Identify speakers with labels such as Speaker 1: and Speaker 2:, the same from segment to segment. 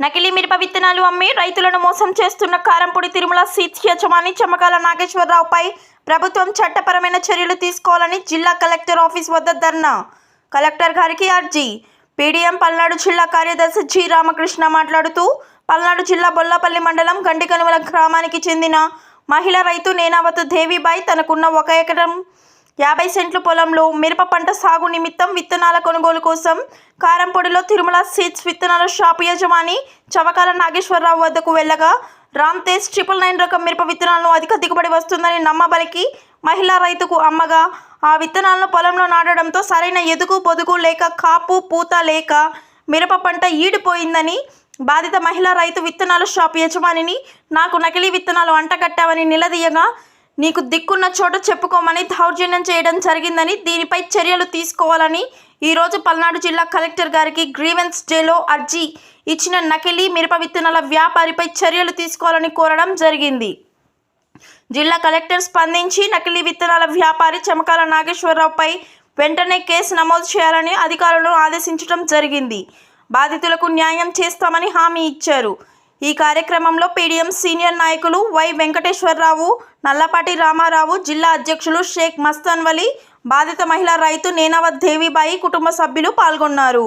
Speaker 1: నకిలీ మిరప విత్తనాలు అమ్మి రైతులను మోసం చేస్తున్న కారంపూడి తిరుమల సీట్స్ యజమాని చమకాల నాగేశ్వరరావుపై ప్రభుత్వం చట్టపరమైన చర్యలు తీసుకోవాలని జిల్లా కలెక్టర్ ఆఫీస్ వద్ద ధర్నా. కలెక్టర్ గారికి అర్జీ. పీడీఎం పల్నాడు జిల్లా కార్యదర్శి జి రామకృష్ణ మాట్లాడుతూ పల్నాడు జిల్లా బొల్లపల్లి మండలం గండికనుమల గ్రామానికి చెందిన మహిళ రైతు నేనావతు దేవిబాయ్ తనకున్న ఒక ఎకరం యాభై సెంట్లు పొలంలో మిరప పంట సాగు నిమిత్తం విత్తనాల కొనుగోలు కోసం కారంపొడిలో తిరుమల సీడ్స్ విత్తనాల షాపు యజమాని చవకాల నాగేశ్వరరావు వద్దకు వెళ్ళగా రామ్ తేజ్ ట్రిపుల్ నైన్ రకం మిరప విత్తనాలను అధిక దిగుబడి వస్తుందని నమ్మబలికి మహిళా రైతుకు అమ్మగా ఆ విత్తనాలను పొలంలో నాటడంతో సరైన ఎదుగు పొదుగు లేక కాపు పూత లేక మిరప పంట ఈడిపోయిందని బాధిత మహిళా రైతు విత్తనాల షాప్ యజమానిని నాకు నకిలీ విత్తనాలు అంటగట్టావని నిలదీయగా నీకు దిక్కున్న చోట చెప్పుకోమని దౌర్జన్యం చేయడం జరిగిందని దీనిపై చర్యలు తీసుకోవాలని ఈరోజు పల్నాడు జిల్లా కలెక్టర్ గారికి గ్రీవెన్స్ డేలో అర్జీ ఇచ్చిన నకిలీ మిరప విత్తనాల వ్యాపారిపై చర్యలు తీసుకోవాలని కోరడం జరిగింది. జిల్లా కలెక్టర్ స్పందించి నకిలీ విత్తనాల వ్యాపారి చమకాల నాగేశ్వరరావుపై వెంటనే కేసు నమోదు చేయాలని అధికారులను ఆదేశించడం జరిగింది. బాధితులకు న్యాయం చేస్తామని హామీ ఇచ్చారు. ఈ కార్యక్రమంలో పీడీఎం సీనియర్ నాయకులు వై వెంకటేశ్వరరావు నల్లపాటి రామారావు జిల్లా అధ్యక్షులు షేక్ మస్తాన్వలి బాధిత మహిళా రైతు నేనావత్ దేవిబాయి కుటుంబ సభ్యులు పాల్గొన్నారు.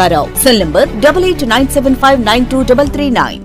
Speaker 2: Ankarao cell number double eight nine seven five nine two double three nine.